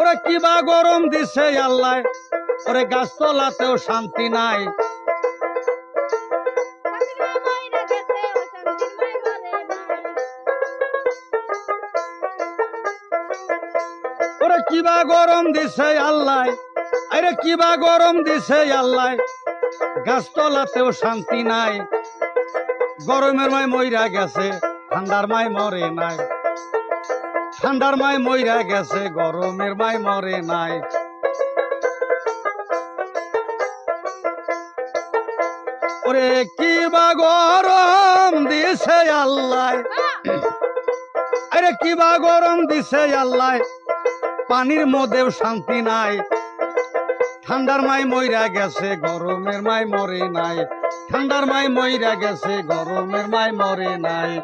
ওরে কিবা গরম দিছে আল্লাহ। ওরে গাছতলাতেও শান্তি নাই। কিবা গরম দিছে আল্লাহ। আরে কিবা গরম দিছে আল্লাহ। গাছতলাতেও শান্তি নাই। গরমের মায় মইরা গেছে, ঠান্ডার মায় মরে নাই। ঠান্ডার মায় মইরা গেছে, গরমের মায় মরে নাই। ওরে কিবা গরম দিছে আল্লাহ। আরে কিবা গরম দিছে আল্লাহ। পানির মধ্যেও শান্তি নাই। ঠান্ডার মাই মইরা গেছে, গরমের মাই মরে নাই। ঠান্ডার মাই মইরা গেছে, গরমের মাই মরে নাই।